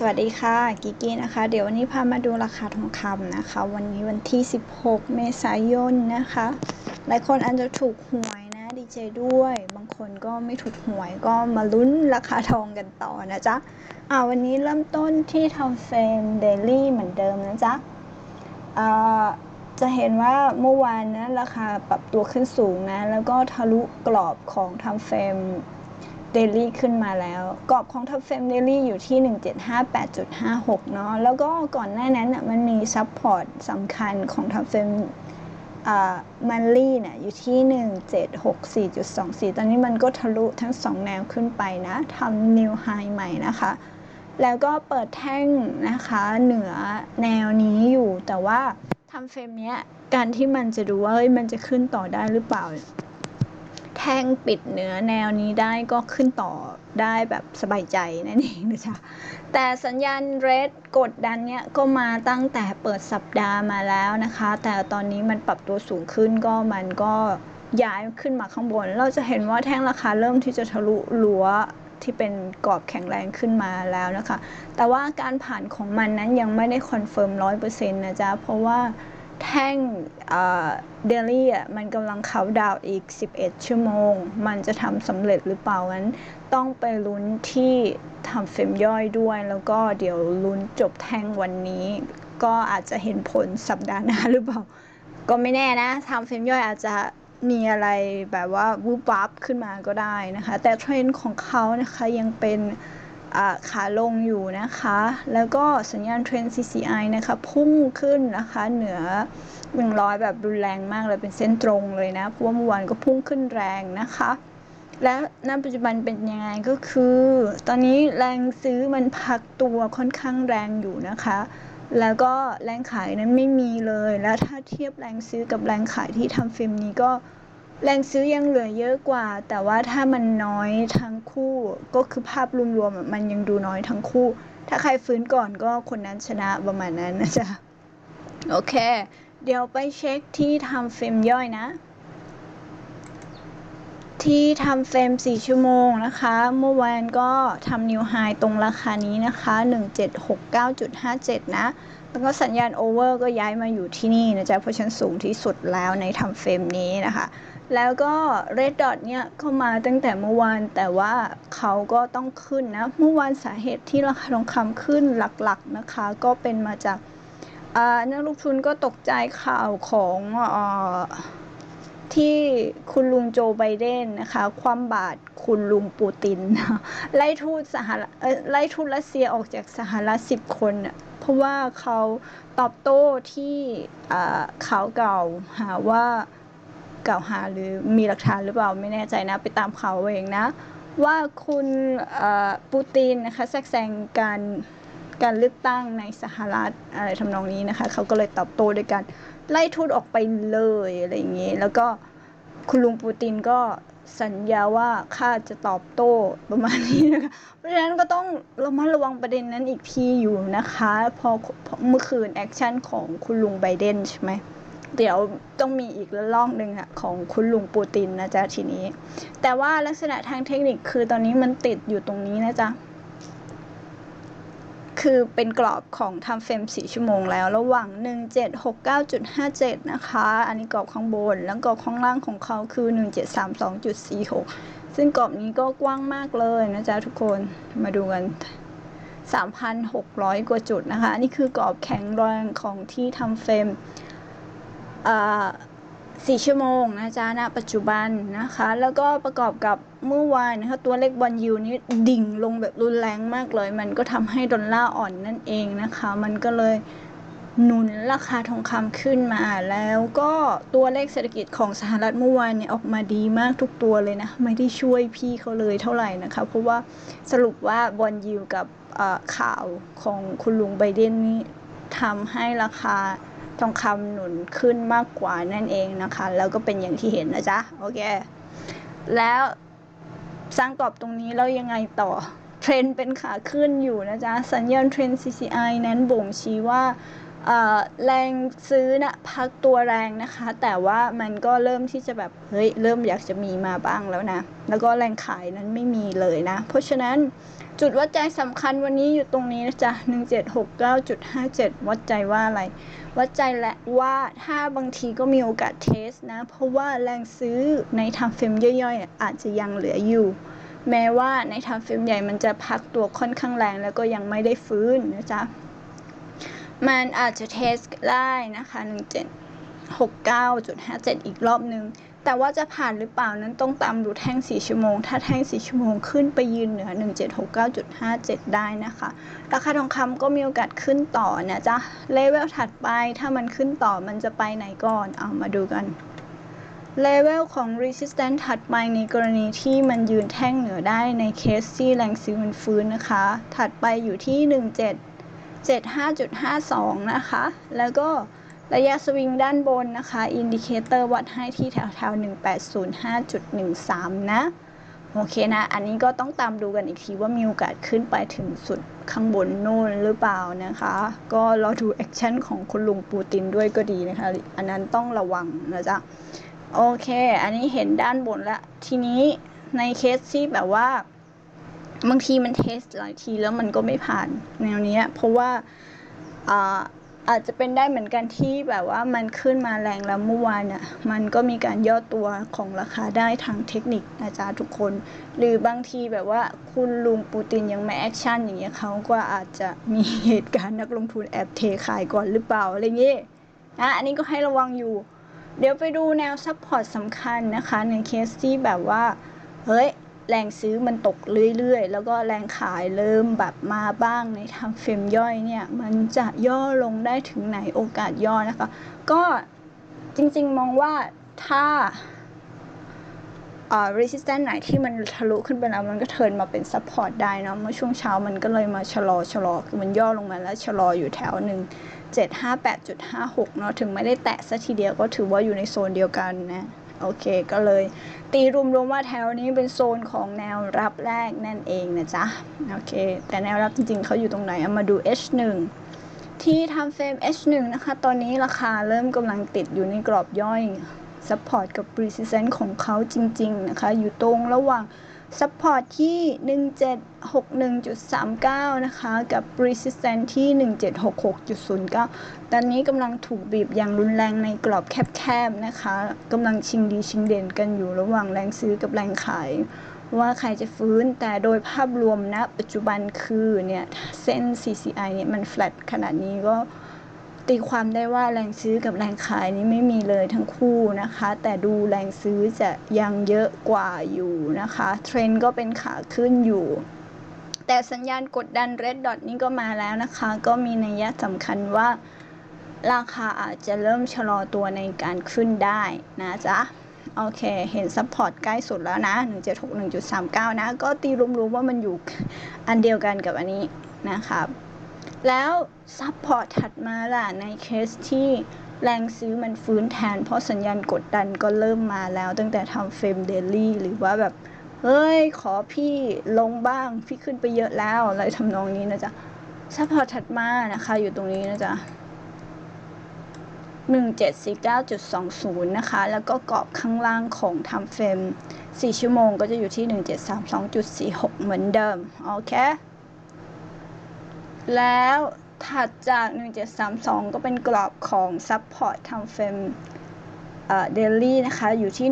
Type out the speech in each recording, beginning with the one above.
สวัสดีค่ะกิกี้นะคะ เดี๋ยววันนี้พามาดูราคาทองคำนะคะ วันนี้วันที่ 16 เมษายนนะคะ หลายคนอาจจะถูกหวยนะดีใจด้วย บางคนก็ไม่ถูกหวยก็มาลุ้นราคาทองกันต่อนะจ๊ะอ่าวันนี้เริ่มต้นที่ทำเฟรมเดลี่เหมือนเดิมนะจ๊ะอ่าจะเห็นว่าเมื่อวานนะราคาปรับตัวขึ้นสูงนะ แล้วก็ทะลุกรอบของทำเฟรม ดลี่ขึ้นมาแล้ว กรอบของทับเฟมเดลี่อยู่ที่ 1758.56 เนาะแล้วก็ก่อนหน้านั้นน่ะมันมีซับพอร์ตสำคัญของทับเฟมมันลี่เนี่ยอยู่ที่ 1764.24 ตอนนี้มันก็ทะลุทั้ง 2 แนวขึ้นไปนะทำนิวไฮใหม่นะคะ แล้วก็เปิดแท่งนะคะเหนือแนวนี้อยู่แต่ว่าทำเฟรมเนี้ยการที่มันจะดูว่ามันจะขึ้นต่อได้หรือเปล่า แท่งปิดเนื้อแนวนี้ได้ก็ขึ้นต่อได้แบบสบายใจนั่นเองนะจ๊ะแต่สัญญาณเรดกดดันเนี้ยก็มาตั้งแต่เปิดสัปดาห์มาแล้วนะคะ แต่ตอนนี้มันปรับตัวสูงขึ้นก็มันก็ย้ายขึ้นมาข้างบน เราจะเห็นว่าแท่งราคาเริ่มที่จะทะลุรั้วที่เป็นกรอบแข็งแรงขึ้นมาแล้วนะคะ แต่ว่าการผ่านของมันนั้นยังไม่ได้คอนเฟิร์มร้อยเปอร์เซ็นต์นะจ๊ะ เพราะว่า แท่งเดลี่อะมันกำลังเขาดาวอีก 11 ชั่วโมง มันจะทำสำเร็จหรือเปล่านั้น ต้องไปลุ้นที่ทำเฟรมย่อยด้วย แล้วก็เดี๋ยวลุ้นจบแท่งวันนี้ ก็อาจจะเห็นผลสัปดาห์หน้าหรือเปล่า ก็ไม่แน่นะทำเฟรมย่อยอาจจะมีอะไรแบบว่าวูบวับขึ้นมาก็ได้นะคะ แต่เทรนด์ของเขานะคะยังเป็น ขาลงอยู่นะคะ แล้วก็สัญญาณเทรน CCI นะคะ พุ่งขึ้นนะคะเหนือ 100 แบบรุนแรงมากเลยเป็นเส้นตรงเลยนะ เพราะว่าเมื่อวานก็พุ่งขึ้นแรงนะคะ และณปัจจุบันเป็นยังไงก็คือ ตอนนี้แรงซื้อมันพักตัวค่อนข้างแรงอยู่นะคะแล้วก็แรงขายนั้นไม่มีเลย แล้วถ้าเทียบแรงซื้อกับแรงขายที่ทำฟิล์มนี้ก็ แรงซื้อยังเหลือเยอะกว่า แต่ว่าถ้ามันน้อยทั้งคู่ก็คือภาพรวมๆมันยังดูน้อยทั้งคู่ ถ้าใครฟื้นก่อนก็คนนั้นชนะประมาณนั้นนะจ๊ะโอเค เดี๋ยวไปเช็คที่ทำเฟรมย่อยนะ ที่ทำเฟรม 4 ชั่วโมงนะคะ เมื่อวานก็ทำนิวไฮตรงราคานี้นะคะ 1769.57 นะแล้วก็สัญญาณโอเวอร์ก็ย้ายมาอยู่ที่นี่นะจ๊ะ เพราะฉันสูงที่สุดแล้วในทำเฟรมนี้นะคะ แล้วก็ Red Dot เนี่ยเข้ามาตั้งแต่เมื่อวาน แต่ว่าเขาก็ต้องขึ้นนะ เมื่อวานสาเหตุที่ราคาทองคำขึ้นหลักๆนะคะ ก็เป็นมาจากนักลงทุนก็ตกใจข่าวของอที่คุณลุงโจไบเดนนะคะ ความบาดคุณลุงปูติน ไล่ทูตสหรัฐไล่ทูตรัสเซียออกจากสหรัฐสิบคน ราะว่าเขาตอบโต้ที่ข่าวเก่าหาว่ากล่าวหาหรือมีหลักฐานหรือเปล่าไม่แน่ใจนะ ไปตามเขาเองนะ ว่าคุณปูตินนะคะแทรกแซงการการเลือกตั้งในสหรัฐอะไรทำนองนี้นะคะเขาก็เลยตอบโต้ด้วยการไล่ทูตออกไปเลยอะไรอย่างนี้ แล้วก็คุณลุงปูตินก็ สัญญาว่าข้าจะตอบโต้ประมาณนี้นะคะ เพราะฉะนั้นก็ต้องระมัดระวังประเด็นนั้นอีกทีอยู่นะคะ พอเมื่อคืนแอคชั่นของคุณลุงไบเดนใช่ไหม เดี๋ยวต้องมีอีกระลอกหนึ่งอะของคุณลุงปูตินนะจ๊ะทีนี้ แต่ว่าลักษณะทางเทคนิคคือตอนนี้มันติดอยู่ตรงนี้นะจ๊ะ คือเป็นกรอบของทำเฟรม4ชั่วโมงแล้ว ระหว่าง 1769.57 นะคะ อันนี้กรอบข้างบน แล้วกรอบข้างล่างของเขาคือ 1732.46 ซึ่งกรอบนี้ก็กว้างมากเลยนะจ๊ะทุกคน มาดูกัน 3,600 กว่าจุดนะคะอันนี้คือกรอบแข็งแรงของที่ทำเฟรม สี่ชั่วโมงนะจ๊ะณปัจจุบันนะคะ แล้วก็ประกอบกับเมื่อวานนะคะตัวเลขบอลยูนี้ดิ่งลงแบบรุนแรงมากเลย มันก็ทำให้ดอลลาร์อ่อนนั่นเองนะคะ มันก็เลยหนุนราคาทองคำขึ้นมาแล้วก็ตัวเลขเศรษฐกิจของสหรัฐเมื่อวานเนี่ยออกมาดีมากทุกตัวเลยนะ ไม่ได้ช่วยพี่เขาเลยเท่าไหร่นะคะ เพราะว่าสรุปว่าบอลยูกับข่าวของคุณลุงไบเดนนี้ทำให้ราคา ทองคำหนุนขึ้นมากกว่านั่นเองนะคะ แล้วก็เป็นอย่างที่เห็นนะจ๊ะ โอเค แล้วสร้างกรอบตรงนี้แล้วยังไงต่อเทรนเป็นขาขึ้นอยู่นะจ๊ะ สัญญาณเทรน CCI นั้นบ่งชี้ว่า แรงซื้อนะพักตัวแรงนะคะ แต่ว่ามันก็เริ่มที่จะแบบเฮ้ยเริ่มอยากจะมีมาบ้างแล้วนะ แล้วก็แรงขายนั้นไม่มีเลยนะ เพราะฉะนั้นจุดวัดใจสำคัญวันนี้อยู่ตรงนี้นะจ๊ะ1769.57 วัดใจว่าอะไร วัดใจและว่าถ้าบางทีก็มีโอกาสเทสนะ เพราะว่าแรงซื้อในทำเฟรมย่อยๆ อาจจะยังเหลืออยู่ แม้ว่าในทำเฟรมใหญ่มันจะพักตัวค่อนข้างแรงแล้วก็ยังไม่ได้ฟื้นนะจ๊ะ มันอาจจะเทสได้นะคะ1769.57 อีกรอบนึง แต่ว่าจะผ่านหรือเปล่านั้นต้องตามดูแท่ง 4 ชั่วโมง ถ้าแท่ง 4 ชั่วโมงขึ้นไปยืนเหนือ 1769.57 ได้นะคะ ราคาทองคำก็มีโอกาสขึ้นต่อนะจ๊ะ เลเวลถัดไปถ้ามันขึ้นต่อมันจะไปไหนก่อน เอามาดูกันเลเวลของ resistance ถัดไปในกรณีที่มันยืนแท่งเหนือได้ในเคสที่แรงซื้อมันฟื้นนะคะ ถัดไปอยู่ที่17 75.52 นะคะ แล้วก็ระยะสวิงด้านบนนะคะ อินดิเคเตอร์วัดให้ที่แถวๆ 1805.13 นะ โอเคนะ อันนี้ก็ต้องตามดูกันอีกทีว่ามีโอกาสขึ้นไปถึงสุดข้างบนโน่นหรือเปล่านะคะ ก็รอดูแอคชั่นของคุณลุงปูตินด้วยก็ดีนะคะ อันนั้นต้องระวังนะจ๊ะ โอเค อันนี้เห็นด้านบนแล้ว ทีนี้ในเคสที่แบบว่า บางทีมันเทสหลายทีแล้วมันก็ไม่ผ่านแนวนี้เพราะว่าอ่าอาจจะเป็นได้เหมือนกันที่แบบว่ามันขึ้นมาแรงแล้วเมื่อวานอะมันก็มีการย่อตัวของราคาได้ทางเทคนิคนะจ๊ะทุกคน หรือบางทีแบบว่าคุณลุงปูตินยังไม่แอคชั่นอย่างเงี้ยเขาก็อาจจะมีเหตุการณ์นักลงทุนแอบเทขายก่อนหรือเปล่าอะไรเงี้ยนะอันนี้ก็ให้ระวังอยู่ เดี๋ยวไปดูแนวซัพพอร์ตสำคัญนะคะ ในเคสที่แบบว่าเฮ้ย แรงซื้อมันตกเรื่อยๆ แล้วก็แรงขายเริ่มแบบมาบ้างในทางเฟรมย่อยเนี่ย มันจะย่อลงได้ถึงไหนโอกาสย่อนะคะ ก็จริงๆมองว่าถ้าอ่า resistance ไหนที่มันทะลุขึ้นไปแล้วมันก็เทินมาเป็น support ได้เนาะเมื่อช่วงเช้ามันก็เลยมาชะลอชะลอคือมันย่อลงมาแล้วชะลออยู่แถวหนึ่ง758.56เนาะถึงไม่ได้แตะสัทีเดียวก็ถือว่าอยู่ในโซนเดียวกันนะ โอเคก็เลย ตีรวมๆว่าแถวนี้เป็นโซนของแนวรับแรกนั่นเองนะจ๊ะโอเค แต่แนวรับจริงๆเขาอยู่ตรงไหนเอามาดู H1 ที่ทำเฟรม H1 นะคะ ตอนนี้ราคาเริ่มกำลังติดอยู่ในกรอบย่อย Support กับ Resistance ของเขาจริง ๆ นะคะ อยู่ตรงระหว่าง Support ที่ 1761.39 นะคะ กับ Resistance ที่ 1766.09 ตอนนี้กำลังถูกบีบอย่างรุนแรงในกรอบแคบๆนะคะกำลังชิงดีชิงเด่นกันอยู่ระหว่างแรงซื้อกับแรงขาย ว่าใครจะฟื้นแต่โดยภาพรวมนะปัจจุบันคือเนี่ย เส้น CCI เนี่ยมัน flat ขนาดนี้ก็ ตีความได้ว่าแรงซื้อกับแรงขายนี้ไม่มีเลยทั้งคู่นะคะ แต่ดูแรงซื้อจะยังเยอะกว่าอยู่นะคะเทรนด์ก็เป็นขาขึ้นอยู่ แต่สัญญาณกดดัน red dot นี่ก็มาแล้วนะคะ ก็มีนัยสำคัญว่า ราคาอาจจะเริ่มชะลอตัวในการขึ้นได้นะจ๊ะโอเค เห็นซัพพอร์ตใกล้สุดแล้วนะ 1761.39 นะ ก็ตีรวมๆว่ามันอยู่อันเดียวกันกับอันนี้นะครับ แล้วซัพพอร์ตถัดมาล่ะในเคสที่แรงซื้อมันฟื้นแทน เพราะสัญญาณกดดันก็เริ่มมาแล้ว ตั้งแต่ทำเฟรมเดลี่หรือว่าแบบ เฮ้ย ขอพี่ลงบ้าง พี่ขึ้นไปเยอะแล้วอะไรทำนองนี้นะจ๊ะซัพพอร์ตถัดมานะคะอยู่ตรงนี้นะจ๊ะ1749.20 นะคะ แล้วก็กรอบข้างล่างของทำเฟรม 4 ชั่วโมงก็จะอยู่ที่ 1732.46 เหมือนเดิม โอเค แล้วถัดจาก 1732 ก็เป็นกรอบของซัพพอร์ตทำเฟมเดลี่นะคะ อยู่ที่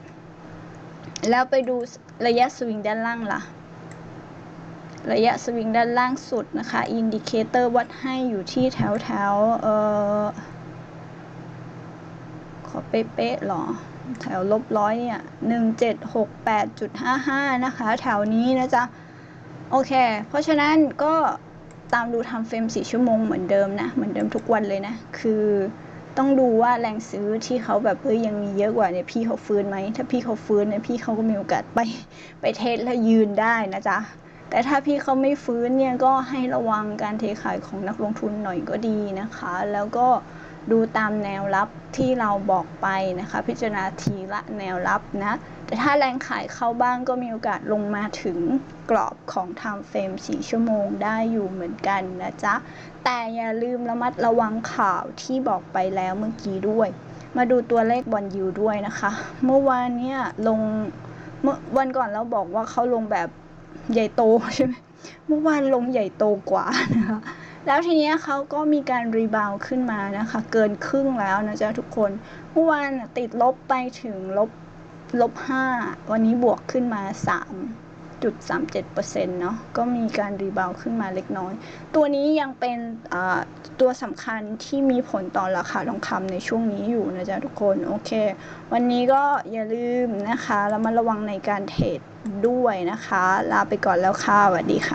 1723.58 แล้วไปดูระยะสวิงด้านล่างล่ะ ระยะสวิงด้านล่างสุดนะคะ อินดิเคเตอร์วัดให้อยู่ที่แถวแถวเออขอเป๊ะๆหรอ แถวลบร้อยเนี่ยหนึ่งเจ็ดหกแปดจุดห้าห้านะคะ แถวนี้นะจ๊ะ โอเค เพราะฉะนั้นก็ตามดูทำเฟรมสี่ชั่วโมงเหมือนเดิมนะ เหมือนเดิมทุกวันเลยนะ คือต้องดูว่าแรงซื้อที่เขาแบบเอ้ยยังมีเยอะกว่าเนี่ยพี่เขาฟื้นไหม ถ้าพี่เขาฟื้นเนี่ยพี่เขาก็มีโอกาสไปไปเทสและยืนได้นะจ๊ะ แต่ถ้าพี่เขาไม่ฟื้นเนี่ยก็ให้ระวังการเทขายของนักลงทุนหน่อยก็ดีนะคะ แล้วก็ ดูตามแนวรับที่เราบอกไปนะคะ พิจารณาทีละแนวรับนะ แต่ถ้าแรงขายเข้าบ้างก็มีโอกาสลงมาถึงกรอบของ time frame 4 ชั่วโมงได้อยู่เหมือนกันนะจ๊ะ แต่อย่าลืมระมัดระวังข่าวที่บอกไปแล้วเมื่อกี้ด้วย มาดูตัวเลขบอลยูด้วยนะคะ เมื่อวานเนี่ยลงเมื่อวันก่อนเราบอกว่าเขาลงแบบใหญ่โตใช่ไหมเมื่อวานลงใหญ่โตกว่านะคะ แล้วทีนี้เขาก็มีการรีบาวขึ้นมานะคะ เกินครึ่งแล้วนะจ๊ะทุกคนเมื่อวานติดลบไปถึงลบลบห้าวันนี้บวกขึ้นมาสามจุดสามเจ็ดเปอร์เซ็นต์เนาะก็มีการรีบาวขึ้นมาเล็กน้อย ตัวนี้ยังเป็นตัวสำคัญที่มีผลต่อราคาทองคำในช่วงนี้อยู่นะจ๊ะทุกคน โอเค วันนี้ก็อย่าลืมนะคะ แล้วมาระวังในการเทรดด้วยนะคะ ลาไปก่อนแล้วค่ะสวัสดีค่ะ